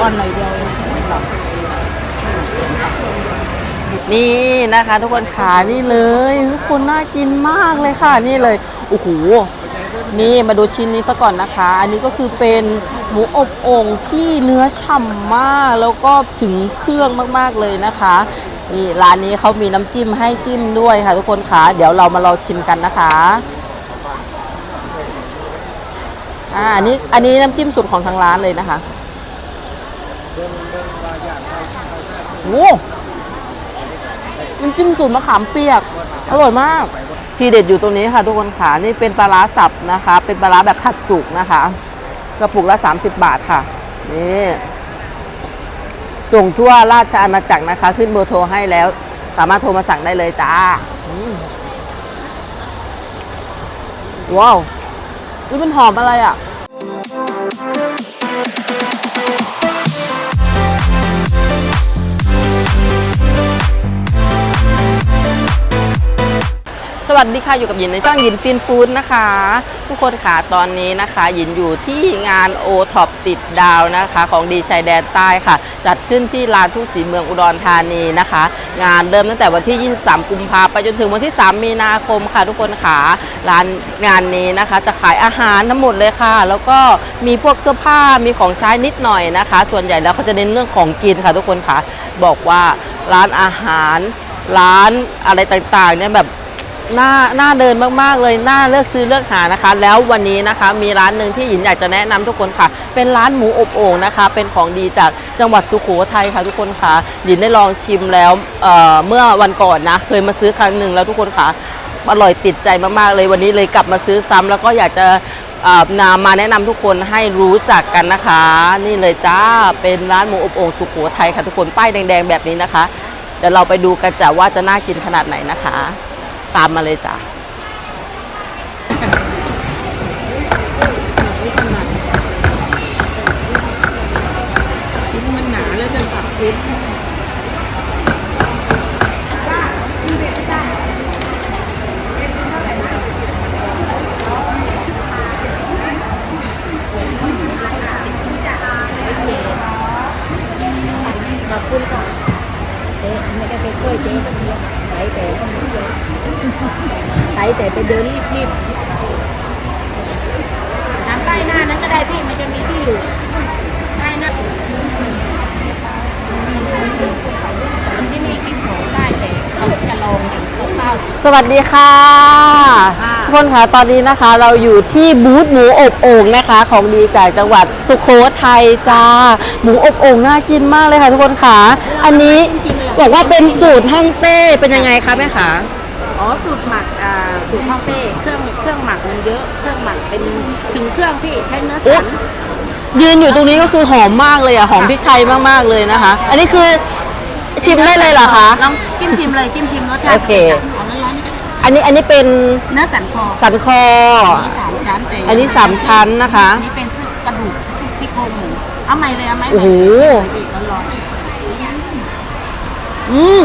อ่อนหน่อยเดียวหรอกนี่นะคะ ทุกคนขานี่เลยทุกคนน่ากินมากเลยค่ะนี่เลยโอ้โหนี่มาดูชิ้นนี้ซะก่อนนะคะ อันนี้ก็คือเป็นหมูอบโอ่งที่เนื้อฉ่ำมากแล้วก็ถึงเครื่องมากๆเลยนะคะนี่ร้านนี้เขามีน้ำจิ้มให้จิ้มด้วยค่ะ ทุกคนค่ะเดี๋ยวเรามาลองชิมกันนะคะอ่าอันนี้อันนี้น้ำจิ้มสุดของทางร้านเลยนะคะ โอ้น้ำจิ้มสูตรมะขามเปียก อร่อยมาก ทีเด็ดอยู่ตรงนี้ค่ะ ทุกคนค่ะนี่เป็นปลาร้าสับนะคะ เป็นปลาร้าแบบผัดสุกนะคะ กระปุกละ 30 บาทค่ะ นี่ส่งทั่วราชอาณาจักรนะคะ ขึ้นเบอร์โทรให้แล้ว สามารถโทรมาสั่งได้เลยจ้าว้าวมันหอมอะไรอะ วัสดีค่ะอยู่กับหยินในจ้างหยินฟินฟู้ดนะคะ ทุกคนค่ะตอนนี้นะคะหยินอยู่ที่งานโอท็อปติดดาวนะคะ ของดีชายแดนใต้ค่ะ จัดขึ้นที่ลานทุ่งศรีเมืองอุดรธานีนะคะ งานเริ่มตั้งแต่วันที่ 23 กุมภาพันธ์ไปจนถึงวันที่ 3 มีนาคมค่ะ ทุกคนค่ะร้านงานนี้นะคะ จะขายอาหารทั้งหมดเลยค่ะ แล้วก็มีพวกเสื้อผ้ามีของใช้นิดหน่อยนะคะ ส่วนใหญ่แล้วเขาจะเน้นเรื่องของกินค่ะ ทุกคนค่ะบอกว่าร้านอาหาร ร้านอะไรต่างๆเนี่ยแบบ น่าน่าเดินมากๆเลยน่าเลือกซื้อเลือกหานะคะ แล้ววันนี้นะคะมีร้านหนึ่งที่หยินอยากจะแนะนำทุกคนค่ะ เป็นร้านหมูอบโอ่งนะคะ เป็นของดีจากจังหวัดสุโขทัยค่ะทุกคนค่ะหยินได้ลองชิมแล้วเเมื่อวันก่อนนะ เคยมาซื้อครั้งหนึ่งแล้วทุกคนค่ะอร่อยติดใจมากๆเลยวันนี้เลยกลับมาซื้อซ้ำแล้วก็อยากจะนำมาแนะนำทุกคนให้รู้จักกันนะคะ นี่เลยจ้าเป็นร้านหมูอบโอ่งสุโขทัยค่ะทุกคนป้ายแดงๆแบบนี้นะคะ เดี๋ยวเราไปดูกันจ้ะว่าจะน่ากินขนาดไหนนะคะ ตามมาเลยจ้ะมันหนาแล้วจะตัดชิ้นขอบคุณค่ะเจ๊ไม่ได้ไปช่วยเจ๊สักเดียวไปแต่คนเดียว ไปแต่ไปเดินรีบๆถามป้ายหน้านั้นก็ได้พี่มันจะมีที่อยู่ป้ายหน้าสอนที่นี่กินของได้แต่เขาจะลองอย่างข้าวสวัสดีค่ะค่ะ ทุกคนคะตอนนี้นะคะเราอยู่ที่บูธหมูอบโอ่งนะคะ ของดีจากจังหวัดสุโขทัยจ้าหมูอบโอ่งน่ากินมากเลยค่ะทุกคนค่ะ อันนี้บอกว่าเป็นสูตรฮ่องเต้เป็นยังไงคะแม่คะ อ๋อสูตรหมักอ่าสูตรฮ่องเต้เครื่องเครื่องหมักมันเยอะเครื่องหมักเป็นถึงเครื่องพี่ใช้เนื้อสัน ยืนอยู่ตรงนี้ก็คือหอมมากเลยอะหอมพริกไทยมากๆเลยนะคะ อันนี้คือชิมได้เลยเหรอคะ ลองจิ้มชิมเลยจิ้มชิมรสชาติโอเค ของร้อนๆนี่ก็อันนี้อันนี้เป็นเนื้อสันคอสันคอสามชั้นแต่อันนี้สามชั้นนะคะ อันนี้เป็นซึ่งกระดูกซี่โครงหมูเอาใหม่เลยเอาไหมโอ้โหบีบร้อนอืม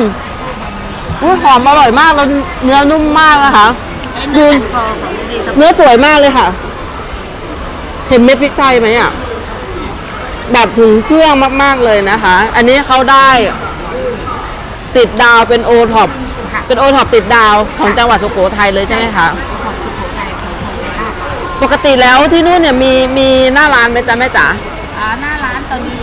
อุ๊ยหอมอร่อยมากแล้วเนื้อนุ่มมากนะคะๆไอ้เนื้อสันคอของดีตะเนื้อสวยมากเลยค่ะ เห็นเม็ดพริกไทยไหมอะแบบถึงเครื่องมากๆเลยนะคะ อันนี้เขาได้ ติดดาวเป็นโอท็อปค่ะเป็นโอท็อปติดดาวของจังหวัดสุโขทัยเลยใช่ไหมคะของสุโขทัยของทองไปราชปกติแล้วที่นู่นเนี่ยมีมีหน้าร้านไหมจ๊ะแม่จ๋าอ่าหน้าร้านตอนนี้ก็ค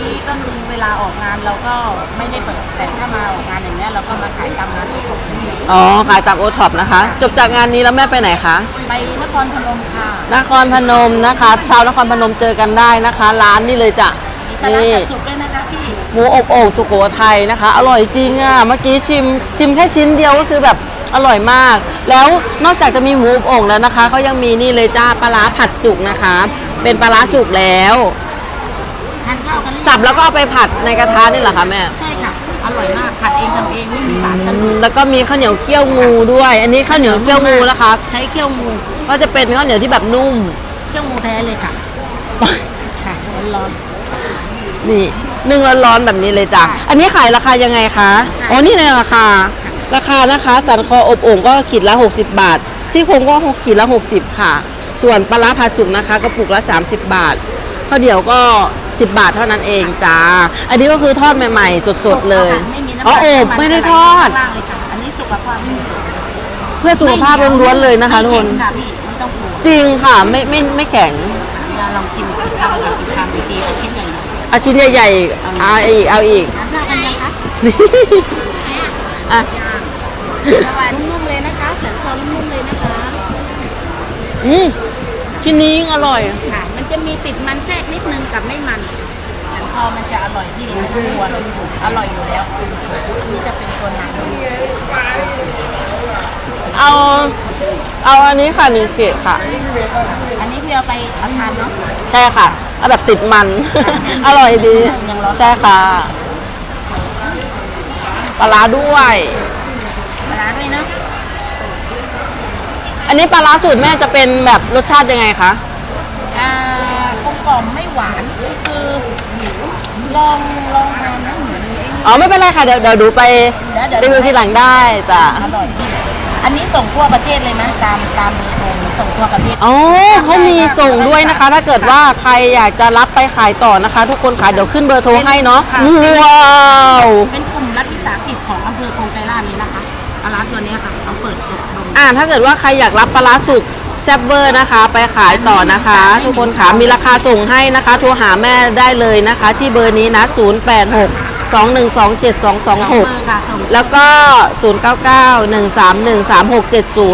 ือเว ลาออกงานเราก็ไม่ได้เปิดแต่ถ้ามาออกงานอย่างเงี้ยเราก็มาขายตามร้านที่ผมที่นี่อ๋อขายตามโอท็อปนะคะ จบจากงานนี้แล้วแม่ไปไหนคะไปนครพนมค่ะนครพนมนะคะ ชาวนครพนมเจอกันได้นะคะ ร้านนี่เลยจ้ะมีปลาร้านี่ผัดสุกด้วยนะคะพี่หมูอบโอ่งสุโขทัยนะคะ อร่อยจริงอะเมื่อกี้ชิมชิมแค่ชิ้นเดียวก็คือแบบอร่อยมาก แล้วนอกจากจะมีหมูอบโอ่งแล้วนะคะเขายังมีนี่เลยจ้าปลาร้าผัดสุกนะคะ เป็นปลาร้าสุกแล้ว ทานข้าวกันหรือยังสับแล้วก็เอาไปผัดในกระทะนี่เหรอคะแม่ใช่ค่ะ อร่อยมากผัดเองทำเองไม่มีสารกันอืมแล้วก็มีข้าวเหนียวเกี๊ยวงูด้วย อันนี้ข้าวเหนียวเกี๊ยวงูนะคะใช้เคี่ยวงูก็จะเป็นข้าวเหนียวที่แบบนุ่มเคี่ยวงูแท้เลยค่ะค่ะร้อนนี่นึ่งร้อนๆแบบนี้เลยจ้ะค่ะอันนี้ขายราคายังไงคะค่ะอ๋อนี่ในราคา ราคานะคะสันคออบโอ่งก็ขีดละ 60 บาทซี่โครงก็ขีดละ 60 ค่ะ ส่วนปลาร้าผัดสุกนะคะกระปุกละ 30 บาทข้าวเดี่ยวก็ 80 บาทเท่านั้นเองจ้า อันนี้ก็คือทอดใหม่ ๆ สดๆเลยไม่มีน้ำอ๋อโอบไม่ได้ทอด ข้างล่างเลยค่ะ อันนี้สุขภาพไม่มีเพื่อสุขภาพล้วนๆเลยนะคะทุกคน ไม่เค็มค่ะพี่ไม่ต้องกลัวจริงค่ะไม่ไม่ไม่แข็งเดี๋ยวลองชิมกินข้าวกับกินข้าวดีๆเอาชิ้นใหญ่หน่อยเอาชิ้นใหญ่ๆเอาอีกเอาอีกทานข้าวกันยังคะนี่อะสวัสดีนุ่มๆเลยนะคะแสนคอนุ่มๆเลยนะคะอืมชิ้นนี้ยิ่งอร่อย ค่ะมัน จะมีติดมันแทรกนิดนึงกับไม่มันแสนคอมันจะอร่อยที่ไม่ต้องกลัวเลยอร่อยอยู่แล้วนี่จะเป็นตัวหนังเอา เอาอันนี้ค่ะหนึ่งเกตค่ะ อันนี้พี่เอาไปเอาทานเนาะใช่ค่ะ เอาแบบติดมัน อร่อยดียังร้อนใช่ค่ะปลาร้าด้วย ปลาร้าด้วยเนาะอันนี้ปลาร้าสูตรแม่จะเป็นแบบรสชาติยังไงคะอ่า กลมกล่อมไม่หวานคือลองลองทานนะหนูเองอ๋อไม่เป็นไรค่ะเดี๋ยวเดี๋ยวดูไปเดี๋ยวเดี๋ยวรีวิวทีหลังได้จ้ะอร่อยดีอันนี้ส่งทั่วประเทศเลยนะตามตามเบอร์โทรส่งทั่วประเทศอ๋อเขามีส่งด้วยนะคะ ถ้าเกิดว่าใครอยากจะรับไปขายต่อนะคะ ทุกคนค่ะเดี๋ยวขึ้นเบอร์โทรให้เนาะค่ะว้าวเป็นกลุ่มรัฐวิสาหกิจของอำเภอคงไกรลาดนี้นะคะปลาร้าตัวเนี้ยค่ะต้องเปิดอบรมอ่าถ้าเกิดว่าใครอยากรับปลาร้าสุก แซ่บเบอร์นะคะ ไปขายต่อนะคะ ทุกคนค่ะมีราคาส่งให้นะคะ โทรหาแม่ได้เลยนะคะ ที่เบอร์นี้นะ 086 212เบอ7226ร์ค่ะส่งแล้วก็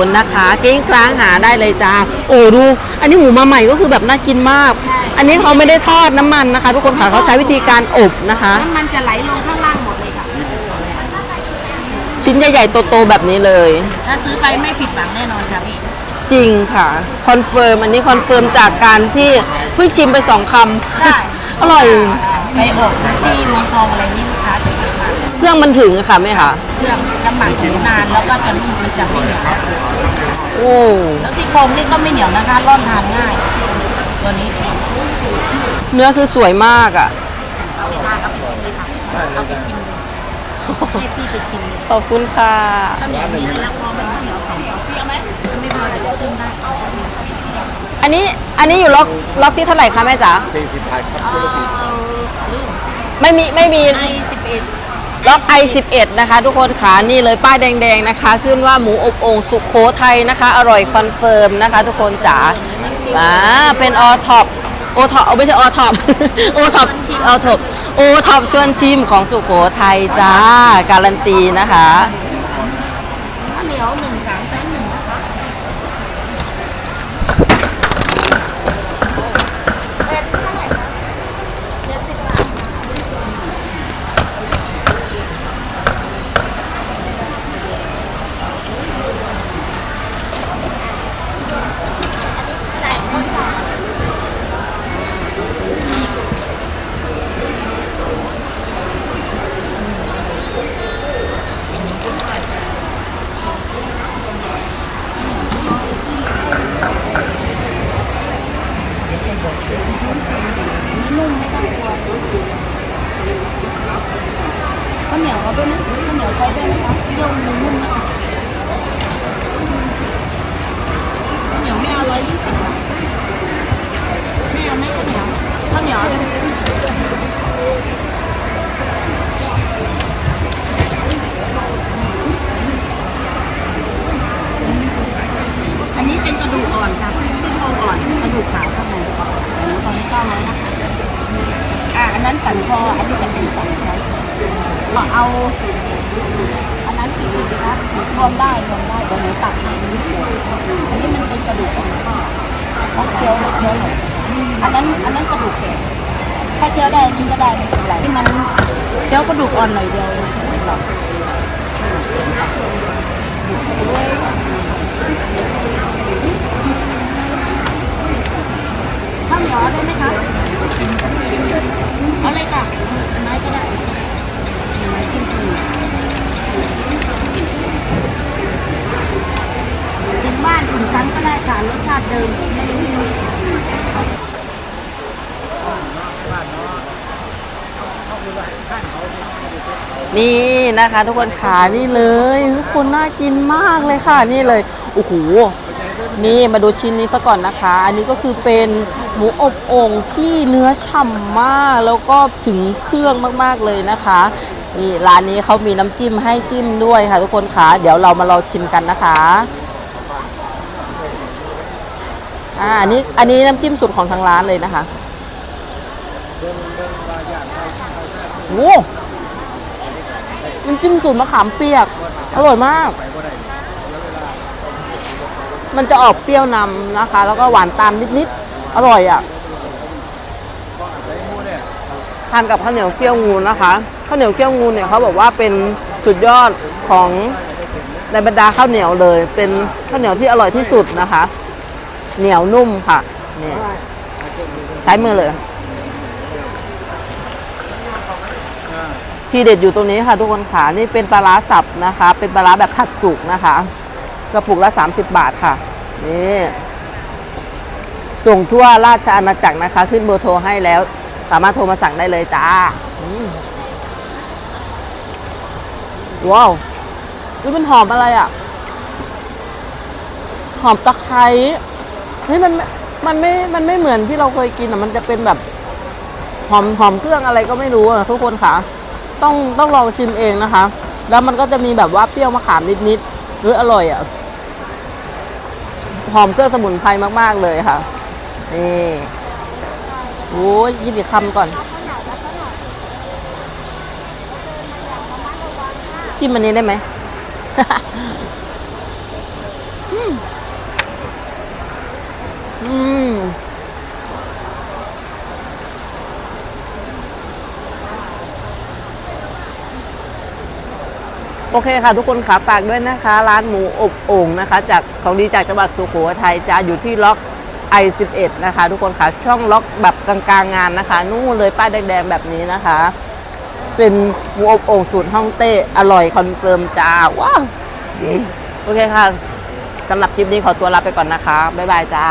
0991313670 นะคะกิ้งกลางหาได้เลยจ้าโอ้ดู อันนี้หมูมาใหม่ก็คือแบบน่ากินมาก อันนี้เขาไม่ได้ทอดน้ำมันนะคะ ทุกคนค่ะเขาใช้วิธีการอบนะคะ น้ำมันจะไหลลงข้างล่างหมดเลยค่ะ ชิ้นใหญ่ๆโตๆแบบนี้เลย ถ้าซื้อไปไม่ผิดหวังแน่นอนค่ะพี่ จริงค่ะคอนเฟิร์มอันนี้คอนเฟิร์มจากการที่เพิ่งชิมไปสองคใช่ำอร่อย ไปอบที่เมืองทองอะไรนี่ลูกค้าจะเยอะมากเครื่องมันถึงอะค่ะแม่ค่ะเครื่องน้ำหมักอยู่นานแล้วก็จะนุ่มมันจะไม่เหนียวโอ้แล้วซี่โครงนี่ก็ไม่เหนียวนะคะร่อนทานง่าย ตัวนี้เนื้อคือสวยมากอะมากับผมเลยค่ะเอาไปชิมดูให้พี่ไปชิมดูขอบคุณค่ะถ้าเหนียวนี้แล้วพอมันไม่เหนียวสองเอาเปรี้ยวไหมไม่พ อเดี๋ยวขึ้นได้อันนี้อันนี้อยู่ล็อกล็อกที่เท่าไหร่คะแม่จ๋าเอ่อไม่มีไม่มีไอสิบเอ็ดล็อก i11 นะคะ ทุกคนขานี่เลยป้ายแดงๆนะคะ ขึ้นว่าหมูอบโอ่งสุขโขทัยนะคะ อร่อยคอนเฟิร์มนะคะ ทุกคนจ๋าอ่าเป็นออท็อปโอท็อปไม่ใช่ออท็อปโอท็อปออท็อปโอท็อปชวนชิมของสุขโขทัยจ้า การันตีนะคะข้าวเหนียวหนึ่งสามาวเหนียวเอาด้วยนะข้าวเหนียวใช้ได้ไหมคะเยี่ยวนุ่มๆนะคะข้าวเหนียวไม่เอาร้อยยี่สิบบาทไม่เอาไหมข้าวเหนียวข้าวเหนียวด้วยอันนี้เป็นกระดูกอ่อนค่ะซี่โครงอ่อนกระดูกขาวข้างในอันนี้ตอนนี้ก้าร้อยนะคะอะอันนั้นสันคออันนี้จะเป็นสันคอ อเอา อันนั้นกี่ปีครับรวมได้รวมได้เดี๋ยวหนูตัดให้อันนี้มันเป็นกระดูกของพ่อเพราะเคี้ยวเล็กเคี้ยวหน่อยอันนั้นอันนั้นกระดูกแก่ถ้าเคี้ยวได้อันนี้ก็ได้ไม่เป็นไรที่มันเคี้ยวกระดูกอ่อนหน่อยเดียวหรอกข้าวเหนียวได้ไหมคะเอาเลยค่ะไม้ก็ได้ ถึงบ้านถึงซ้ำก็ได้ค่ะรสชาติเดิมไม่ไม่นี่นะคะทุกคนขานี่เลย ทุกคนน่ากินมากเลยค่ะนี่เลยโอ้โหนี่มาดูชิ้นนี้ซะก่อนนะคะ อันนี้ก็คือเป็นหมูอบโอ่งที่เนื้อฉ่ำมาก แล้วก็ถึงเครื่องมากๆเลยนะคะ นี่ร้านนี้เขามีน้ำจิ้มให้จิ้มด้วยค่ะ ทุกคนคะเดี๋ยวเรามาลองชิมกันนะคะอ่าอันนี้อันนี้น้ำจิ้มสุดของทางร้านเลยนะคะโอ้น้ำจิ้มสูตรมะขามเปียก อร่อยมาก มันจะออกเปรี้ยวนำนะคะ แล้วก็หวานตามนิดๆ อร่อยอะทานกับข้าวเหนียวเกี๊ยวงูนะคะ ข้าวเหนียวเกี๊ยวงูเนี่ยเขาบอกว่าเป็นสุดยอดของในบรรดาข้าวเหนียวเลย เป็นข้าวเหนียวที่อร่อยที่สุดนะคะ เหนียวนุ่มค่ะนี่ใช้มือเลย ทีเด็ดอยู่ตรงนี้ค่ะ ทุกคนค่ะนี่เป็นปลาร้าสับนะคะ เป็นปลาร้าแบบผัดสุกนะคะกระปุกละ 30 บาทค่ะนี่ส่งทั่วราชอาณาจักรนะคะ ขึ้นเบอร์โทรให้แล้ว สามารถโทรมาสั่งได้เลยจ้า ว้าวนี่มันหอมอะไรอะ หอมตะไคร้นี่มันมันไม่ มันไม่เหมือนที่เราเคยกินอะ มันจะเป็นแบบ หอมหอมเครื่องอะไรก็ไม่รู้อะทุกคนค่ะ ต้องต้องลองชิมเองนะคะ แล้วมันก็จะมีแบบว่าเปรี้ยวมะขามนิดๆหรืออร่อยอะ หอมเครื่องสมุนไพรมากๆเลยค่ะ นี่โอ้ยยินอีกคำก่อน จิ้มอันนี้ได้ไหมอืมโอเคค่ะทุกคนค่ะฝากด้วยนะคะ ร้านหมูอบโอ่งนะคะ จากของดีจากจังหวัดสุโขทัยจะอยู่ที่ล็อก I11 นะคะ ทุกคนค่ะช่องล็อกแบบกลางๆงานนะคะ นู่นเลยป้ายแดงๆแบบนี้นะคะ เป็นหมูอบโอ่งสูตรฮ่องเต้ อร่อยคอนเฟิร์มจ้า ว้าว โอเคค่ะสำหรับคลิปนี้ขอตัวลาไปก่อนนะคะ บ๊ายบายจ้า